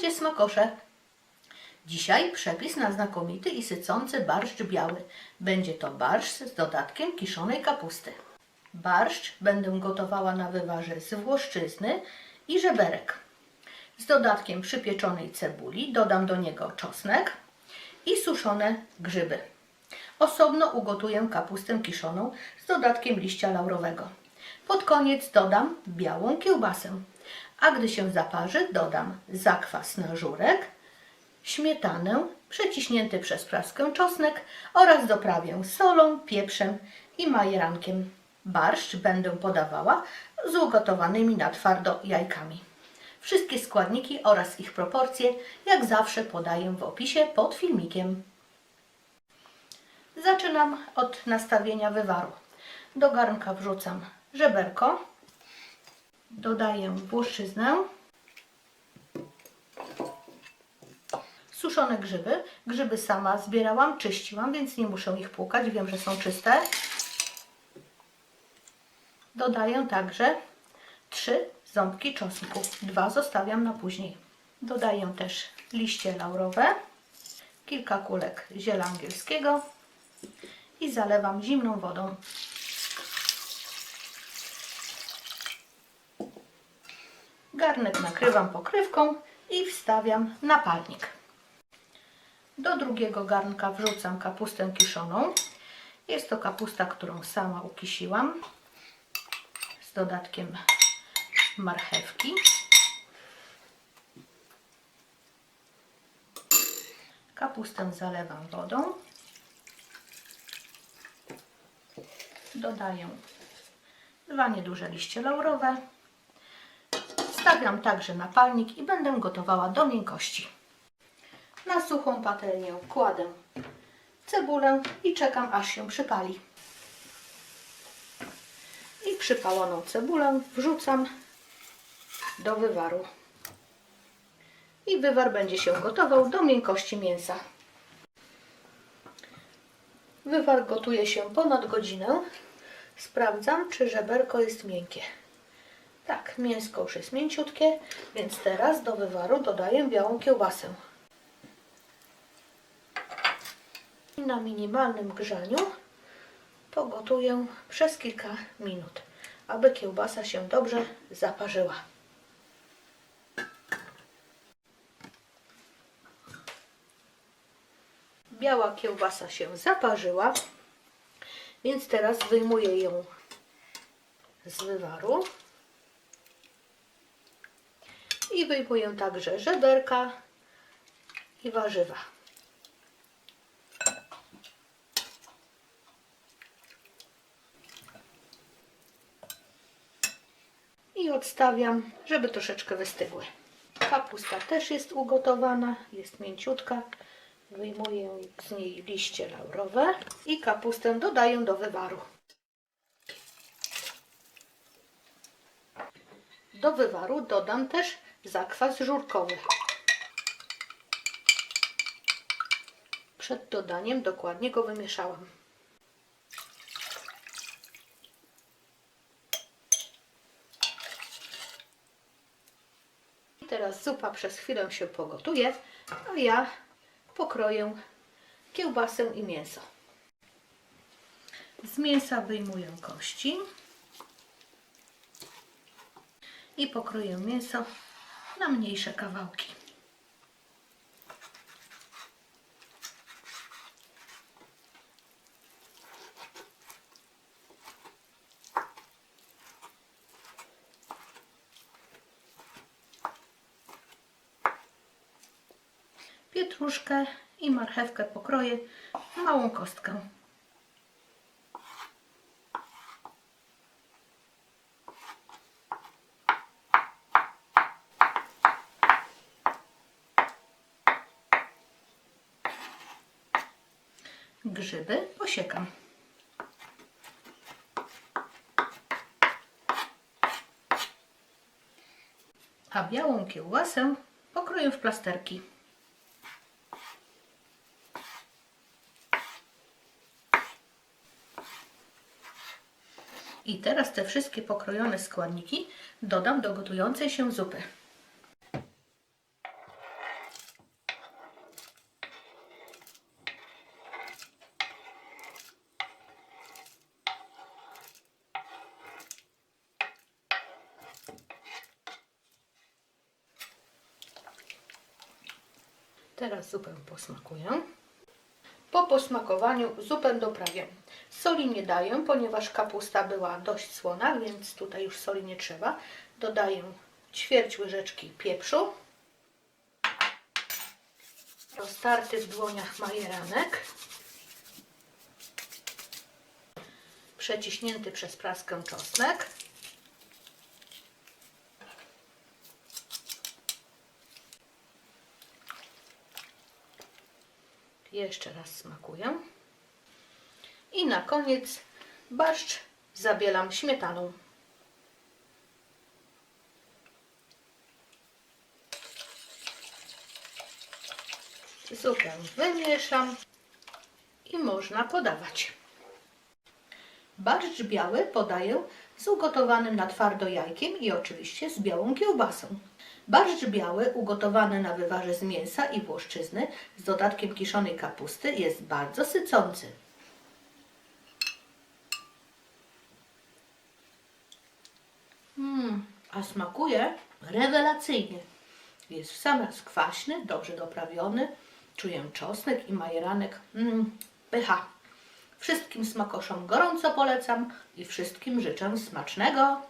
Witajcie smakosze! Dzisiaj przepis na znakomity i sycący barszcz biały. Będzie to barszcz z dodatkiem kiszonej kapusty. Barszcz będę gotowała na wywarze z włoszczyzny i żeberek. Z dodatkiem przypieczonej cebuli dodam do niego czosnek i suszone grzyby. Osobno ugotuję kapustę kiszoną z dodatkiem liścia laurowego. Pod koniec dodam białą kiełbasę, a gdy się zaparzy, dodam zakwas na żurek, śmietanę, przeciśnięty przez praskę czosnek oraz doprawię solą, pieprzem i majerankiem. Barszcz będę podawała z ugotowanymi na twardo jajkami. Wszystkie składniki oraz ich proporcje, jak zawsze, podaję w opisie pod filmikiem. Zaczynam od nastawienia wywaru. Do garnka wrzucam żeberko, dodaję włoszczyznę, suszone grzyby. Grzyby sama zbierałam, czyściłam, więc nie muszę ich płukać, wiem, że są czyste. Dodaję także trzy ząbki czosnku. Dwa zostawiam na później. Dodaję też liście laurowe, kilka kulek ziela angielskiego i zalewam zimną wodą. Garnek nakrywam pokrywką i wstawiam na palnik. Do drugiego garnka wrzucam kapustę kiszoną. Jest to kapusta, którą sama ukisiłam z dodatkiem marchewki. Kapustę zalewam wodą. Dodaję dwa nieduże liście laurowe. Stawiam także na palnik i będę gotowała do miękkości. Na suchą patelnię kładę cebulę i czekam aż się przypali. I przypaloną cebulę wrzucam do wywaru. I wywar będzie się gotował do miękkości mięsa. Wywar gotuje się ponad godzinę. Sprawdzam, czy żeberko jest miękkie. Tak, mięsko już jest mięciutkie, więc teraz do wywaru dodaję białą kiełbasę. I na minimalnym grzaniu pogotuję przez kilka minut, aby kiełbasa się dobrze zaparzyła. Biała kiełbasa się zaparzyła, więc teraz wyjmuję ją z wywaru. I wyjmuję także żeberka i warzywa. I odstawiam, żeby troszeczkę wystygły. Kapusta też jest ugotowana, jest mięciutka. Wyjmuję z niej liście laurowe i kapustę dodaję do wywaru. Do wywaru dodam też zakwas żurkowy. Przed dodaniem dokładnie go wymieszałam. Teraz zupa przez chwilę się pogotuje, a ja pokroję kiełbasę i mięso. Z mięsa wyjmuję kości i pokroję mięso na mniejsze kawałki. Pietruszkę i marchewkę pokroję w małą kostkę. Grzyby posiekam. A białą kiełbasę pokroję w plasterki. I teraz te wszystkie pokrojone składniki dodam do gotującej się zupy. Teraz zupę posmakuję. Po posmakowaniu zupę doprawię. Soli nie daję, ponieważ kapusta była dość słona, więc tutaj już soli nie trzeba. Dodaję ćwierć łyżeczki pieprzu. Roztarty w dłoniach majeranek. Przeciśnięty przez praskę czosnek. Jeszcze raz smakuję. I na koniec barszcz zabielam śmietaną. Zupę wymieszam i można podawać. Barszcz biały podaję z ugotowanym na twardo jajkiem i oczywiście z białą kiełbasą. Barszcz biały ugotowany na wywarze z mięsa i włoszczyzny z dodatkiem kiszonej kapusty jest bardzo sycący. Mmm, a smakuje rewelacyjnie. Jest w sam raz kwaśny, dobrze doprawiony. Czuję czosnek i majeranek. Mmm, pycha. Wszystkim smakoszom gorąco polecam i wszystkim życzę smacznego.